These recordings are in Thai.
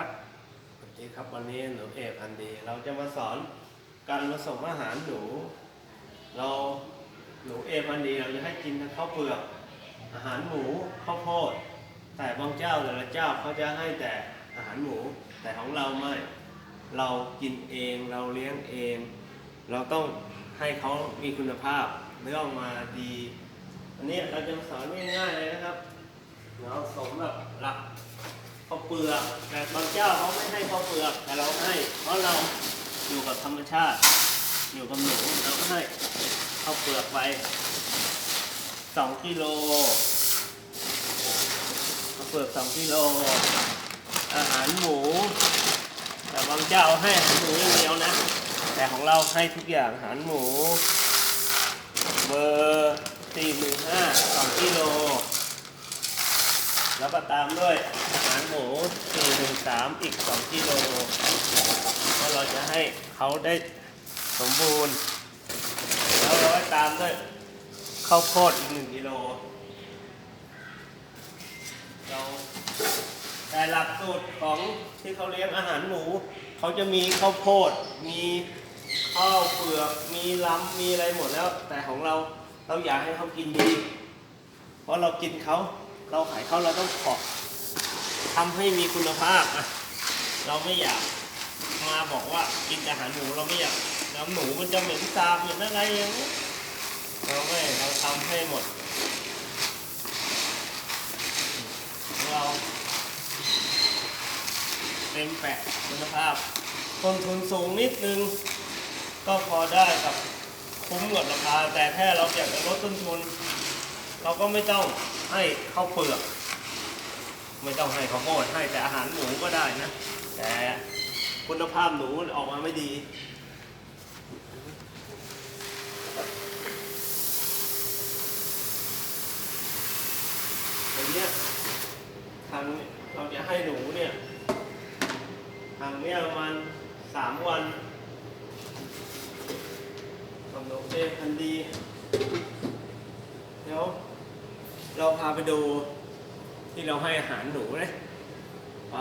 ครับสวัสดีครับวันนี้หนูเอกอันดี เราจะมาสอนการผสมอาหารหนู เราหนูเอกอันดีเราจะให้กินทั้งข้าวเปลือกอาหารหมูข้าวโพด แต่บางเจ้าแต่ละเจ้าเขาจะให้แต่อาหารหมูแต่ของเราไม่ เรากินเองเราเลี้ยงเอง เราต้องให้เขามีคุณภาพเนื้อออกมาดีอันนี้เราจะสอนง่ายๆเลยนะครับเราสมแบบหลัก ข้าวเปลือกแต่บางเจ้าเขาไม่ให้ข้าวเปลือกแต่เราให้ เพราะเราอยู่กับธรรมชาติ อยู่กับหนูเราก็ให้ข้าวเปลือกไปสองกิโลข้าวเปลือกสองกิโลอาหารหมู แต่บางเจ้าให้อาหารหมูอย่างเดียวนะ แต่ของเราให้ทุกอย่างอาหารหมู เบอร์สี่หนึ่งห้าสองกิโล แล้วก็ตามด้วยอาหารหมู413 อีก 2กิโลเพราะเราจะให้เขาได้สมบูรณ์ แล้วเราก็ตามด้วยข้าวโพดอีก 1กิโลเราแต่หลักสูตรของที่เขาเลี้ยงอาหารหมู เขาจะมีข้าวโพด มีข้าวเปลือก มีล้ำมีอะไรหมดแล้ว แต่ของเราเราอยากให้เขากินดี เพราะเรากินเขา เราขายเขาเราต้องขอทำให้มีคุณภาพอะเราไม่อยากมาบอกว่ากินอาหารหมูเราไม่อยากน้ำหมูมันจะเหม็นสาบเหม็นอะไรอย่างนี้เราไม่เราทำให้หมด เราเต็มแปะคุณภาพต้นทุนสูงนิดนึง ก็พอได้กับคุ้มกับราคาแต่ถ้าเราอยากจะลดต้นทุน เราก็ไม่ต้องให้ข้าวเปลือก ไม่ต้องให้ข้าวโพดให้แต่อาหารหมูก็ได้นะ แต่คุณภาพหนูออกมาไม่ดีอย่างเนี้ยทางเราจะให้หนูเนี่ยทางเนี้ยประมาณสามวันสำหรับเอพันดี เราพาไปดูที่เราให้อาหารหนูนะไป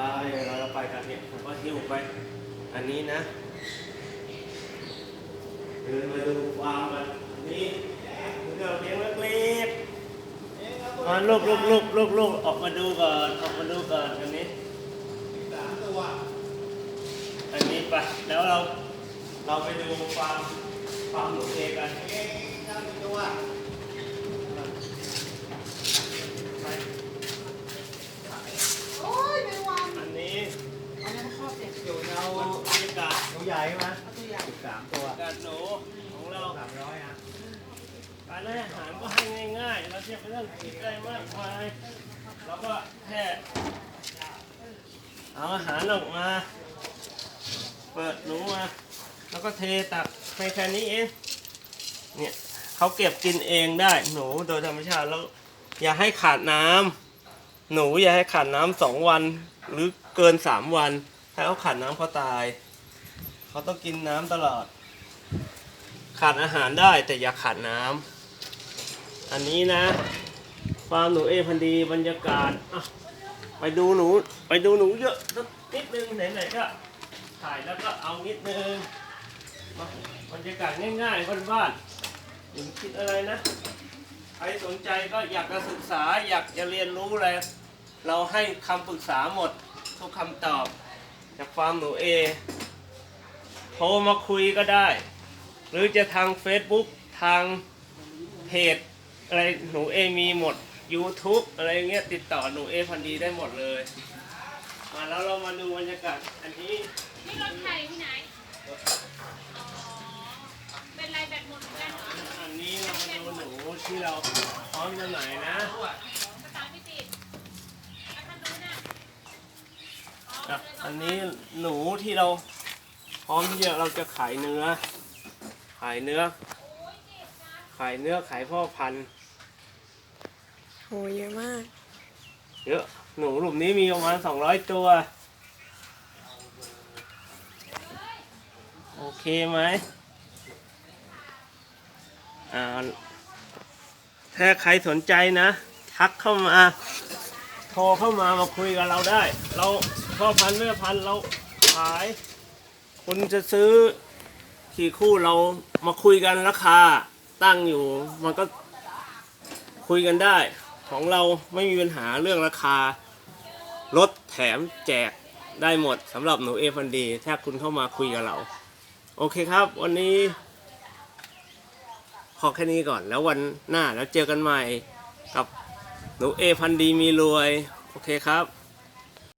เราไปกันเนี่ยผมก็หิ้วไป อันนี้นะเดินมาดูฟาร์มกันอันนี้เราเลี้ยงเล็กๆมาลูกลูกลูกลูกลูกออกมาดูก่อนออกมาดูก่อนอันนี้สามตัวอันนี้ไปแล้วเราเราไปดูฟาร์มฟาร์มหนูเองกัน เอ๊ะสามตัว ไป โอ้ยไม่วาง อันนี้ เอาน้ำครอบเด็ก อยู่ในเอา บรรยากาศ ตัวใหญ่ไหม เอาตัวอย่าง สิบสามตัว กาศ หนูของเราสามร้อยนะการให้อาหารก็ให้ง่ายๆเราเทียบไม่องคิดอะไรมากมายเราก็แค่เอาอาหารออกมา เปิดหนูมา แล้วก็เทตักให้แค่นี้เองเนี่ยเขาเก็บกินเองได้หนูโดยธรรมชาติแล้วอย่าให้ขาดน้ำหนูอย่าให้ขาดน้ำสองวัน หรือเกินสามวัน ถ้าเขาขาดน้ำเขาตาย เขาต้องกินน้ำตลอด ขาดอาหารได้แต่อย่าขาดน้ำอันนี้นะฟาร์มหนูเอพันดีบรรยากาศอะไปดูหนู ไปดูหนูเยอะสักนิดนึงไหนๆก็ถ่ายแล้วก็เอานิดนึงบรรยากาศง่ายๆบ้านๆอย่าคิดอะไรนะใครสนใจก็อยากจะศึกษาอยากจะเรียนรู้อะไรเราให้คำปรึกษาหมดทุกคำตอบ จากฟาร์มหนูเอโทรมาคุยก็ได้ หรือจะทาง Facebook ทางเพจอะไรหนูเอมีหมด YouTube อะไรเงี้ยติดต่อหนูเอพันดีได้หมดเลย มาแล้วเรามาดูบรรยากาศอันนี้นี่รถไถที่ไหนอ๋อเป็นไรแบตหมดเหมือนกันเหรออันนี้เรามาดูหนูที่เราพร้อมจำหน่ายนะภาษาไม่ติดแล้วท่านรู้น่ะอ๋อครับอันนี้หนูที่เราพร้อมที่จะเราจะขายเนื้อ ขายเนื้อ ขายเนื้อขายพ่อพันธุ์โหเยอะมาก เยอะหนูหลุมนี้มีประมาณสองร้อยตัว โอเคไหมอ่าถ้าใครสนใจนะ ทักเข้ามา โทรเข้ามามาคุยกับเราได้ เราพ่อพันธุ์แม่พันธุ์เราขาย คุณจะซื้อ ขี่คู่เรามาคุยกันราคาตั้งอยู่ มันก็คุยกันได้ ของเราไม่มีปัญหาเรื่องราคาลดแถมแจกได้หมดสำหรับหนูเอฟันดีถ้าคุณเข้ามาคุยกับเรา โอเคครับ วันนี้พอแค่นี้ก่อนแล้ววันหน้าแล้วเจอกันใหม่กับหนูเอพันดีมีรวย โอเคครับ